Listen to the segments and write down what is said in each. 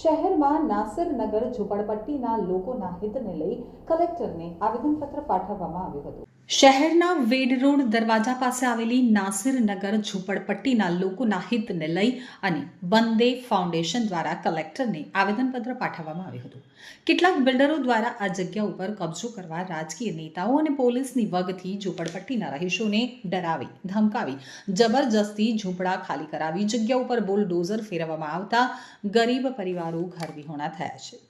શહેરમાં નાસિરનગર ઝૂંપડપટ્ટીના લોકોના હિતને લઈ કલેક્ટરને આવેદનપત્ર પાઠવવામાં આવ્યું હતું. શહેરના વેડ રોડ દરવાજા પાસે આવેલી નાસિરનગર ઝૂંપડપટ્ટીના લોકોના હિતને લઈ અને બંદે ફાઉન્ડેશન દ્વારા કલેક્ટરને આવેદનપત્ર પાઠવવામાં આવ્યું હતું. કેટલાક બિલ્ડરો દ્વારા આ જગ્યા ઉપર કબજો કરવા રાજકીય નેતાઓ અને પોલીસની વગથી ઝૂંપડપટ્ટીના રહીશોને ડરાવી, ધમકાવી, જબરજસ્તી ઝૂંપડા ખાલી કરાવી જગ્યા ઉપર બુલડોઝર ફેરવવામાં આવતા ગરીબ પરિવારો ઘર વિહોણા થયા છે.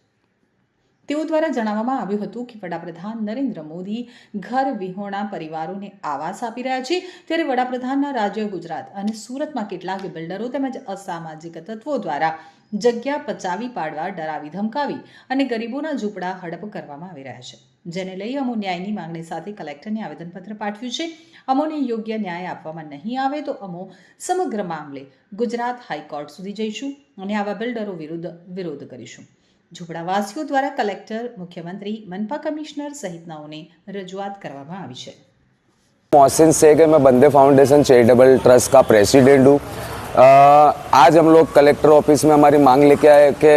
તેઓ દ્વારા જણાવવામાં આવ્યું હતું કે વડાપ્રધાન નરેન્દ્ર મોદી ઘર વિહોણા પરિવારોને આવાસ આપી રહ્યા છે. ત્યારે વડાપ્રધાનના રાજ્ય ગુજરાત અને સુરતમાં કેટલાક બિલ્ડરો તેમજ અસામાજિક તત્વો દ્વારા જગ્યા પચાવી પાડવા ડરાવી ધમકાવી અને ગરીબોના ઝૂંપડા હડપ કરવામાં આવી રહ્યા છે. જેને લઈ અમો ન્યાયની માંગણી સાથે કલેક્ટરને આવેદનપત્ર પાઠવ્યું છે. અમોને યોગ્ય ન્યાય આપવામાં નહીં આવે તો અમો સમગ્ર મામલે ગુજરાત હાઈકોર્ટ સુધી જઈશું અને આવા બિલ્ડરો વિરુદ્ધ વિરોધ કરીશું. ઝૂંપડાવાસીઓ દ્વારા કલેક્ટર મુખ્યમંત્રી મનપા કમિશનર સહિતનાઓને રજૂઆત કરવામાં આવી છે मोहसिन शेख है मैं बंदे फाउंडेशन चैरिटेबल ट्रस्ट का प्रेसिडेंट हूँ अ, आज हम लोग कलेक्टर ऑफिस में हमारी मांग लेके आए कि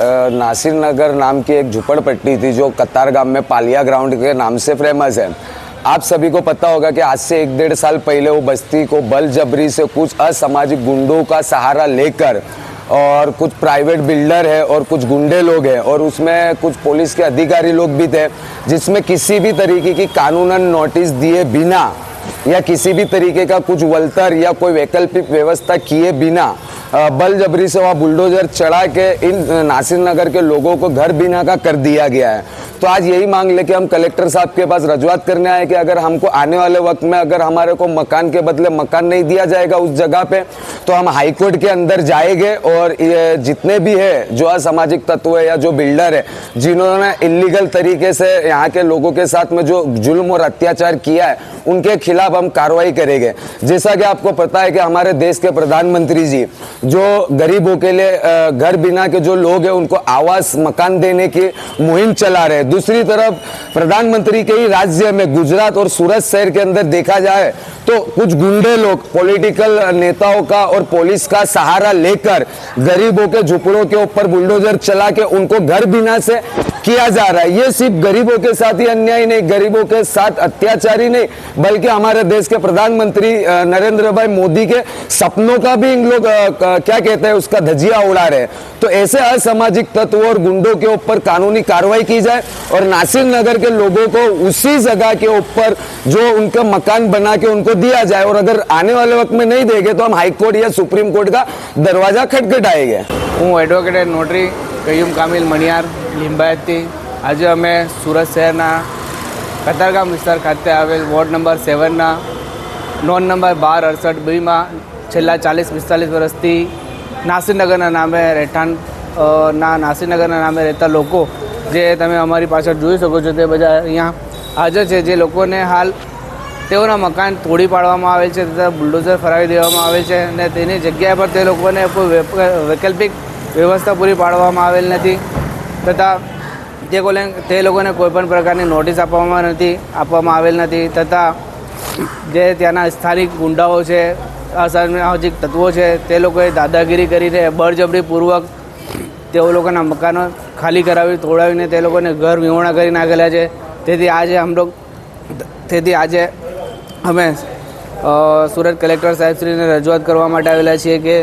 अ, नासिर नगर नाम की एक झुपड़पट्टी थी जो कतार गांव में पालिया ग्राउंड के नाम से फेमस है आप सभी को पता होगा कि आज से एक डेढ़ साल पहले वो बस्ती को बल जबरी से कुछ असामाजिक गुंडों का सहारा लेकर और कुछ प्राइवेट बिल्डर है और कुछ गुंडे लोग हैं और उसमें कुछ पुलिस के अधिकारी लोग भी थे जिसमें किसी भी तरीके की कानूनन नोटिस दिए बिना या किसी भी तरीके का कुछ वल्तर या कोई वैकल्पिक व्यवस्था किए बिना बल जबरी से वहाँ बुलडोजर चढ़ा के इन नासिर नगर के लोगों को घर बिना का कर दिया गया है। तो आज यही मांग लेके हम कलेक्टर साहब के पास रजुआत करने आए कि अगर हमको आने वाले वक्त में अगर हमारे को मकान के बदले मकान नहीं दिया जाएगा उस जगह पे तो हम हाईकोर्ट के अंदर जाएँगे और ये जितने भी है, जो असामाजिक तत्व है या जो बिल्डर है, जिन्होंने इलीगल तरीके से यहाँ के लोगों के साथ में जो जुल्म और अत्याचार किया है, उनके खिलाफ हम कार्रवाई करेंगे। जैसा कि आपको पता है कि हमारे देश के प्रधानमंत्री जी, जो गरीबों के लिए घर बिना के जो लोग हैं, उनको आवास, मकान देने की मुहिम चला रहे हैं। दूसरी तरफ़, प्रधानमंत्री के ही राज्य में गुजरात और सूरत शहर के अंदर देखा जाए तो कुछ गुंडे लोग, पॉलिटिकल नेताओं का और पुलिस का सहारा लेकर गरीबों के झुपड़ों के ऊपर बुलडोजर चला के उनको घर बिना से किया जा रहा है। ये सिर्फ़ गरीबों के साथ ही अन्याय नहीं, गरीबों के साथ अत्याचारी नहीं, बल्कि हमारे देश के प्रधानमंत्री अ, नरेंद्र भाई मोदी के सपनों का भी इन लोग अ, क- क्या कहते हैं उसका धजिया उड़ा रहे हैं तो ऐसे असामाजिक तत्वों और गुंडों के ऊपर कानूनी कार्रवाई की जाए और नासिर नगर के लोगों को उसी जगह के ऊपर जो उनका मकान बना के उनको दिया जाए और अगर आने वाले वक्त में नहीं देंगे तो हम हाई कोर्ट या सुप्रीम कोर्ट का दरवाजा खटखटाएंगे હું એડવોકેટ નોટરી કયુમ કામિલ મણિયાર લિંબાયતથી આજે અમે સુરત શહેરના કતારગામ વિસ્તાર ખાતે આવેલ વોર્ડ નંબર સેવનના, નોન નંબર બાર અડસઠ બીમાં છેલ્લા ચાલીસ પિસ્તાલીસ વર્ષથી નાસીનગરના નામે રહેઠાણ ના, નાસીનગરના નામે રહેતા લોકો જે તમે અમારી પાછળ જોઈ શકો છો તે બધા અહીંયા હાજર છે. જે લોકોને હાલ તેઓના મકાન તોડી પાડવામાં આવેલ છે તથા બુલડોઝર ફરાવી દેવામાં આવે છે અને તેની જગ્યા પર તે લોકોને કોઈ વૈકલ્પિક વ્યવસ્થા પૂરી પાડવામાં આવેલ નથી તથા તે તે લોકોને કોઈપણ પ્રકારની નોટિસ આપવામાં નથી, આપવામાં આવેલ નથી. તથા જે ત્યાંના સ્થાનિક ગુંડાઓ છે, અસામાજિક તત્વો છે, તે લોકોએ દાદાગીરી કરીને બળજબરીપૂર્વક તેઓ લોકોના મકાનો ખાલી કરાવી, તોડાવીને તે લોકોને ઘર વિહોણા કરી નાખેલા છે. તેથી આજે અમલો તેથી આજે અમે સુરત કલેક્ટર સાહેબશ્રીને રજૂઆત કરવા માટે આવેલા છીએ કે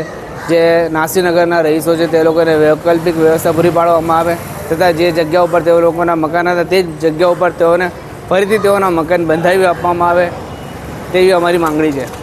જે નાસીનગરના રહીશો છે, તે લોકોને વૈકલ્પિક વ્યવસ્થા પૂરી પાડવામાં આવે. તથા જે જગ્યા ઉપર તેઓ લોકોના મકાન હતા તે જ જગ્યા ઉપર તેઓને ફરીથી તેઓના મકાન બંધાવી આપવામાં આવે તેવી અમારી માંગણી છે.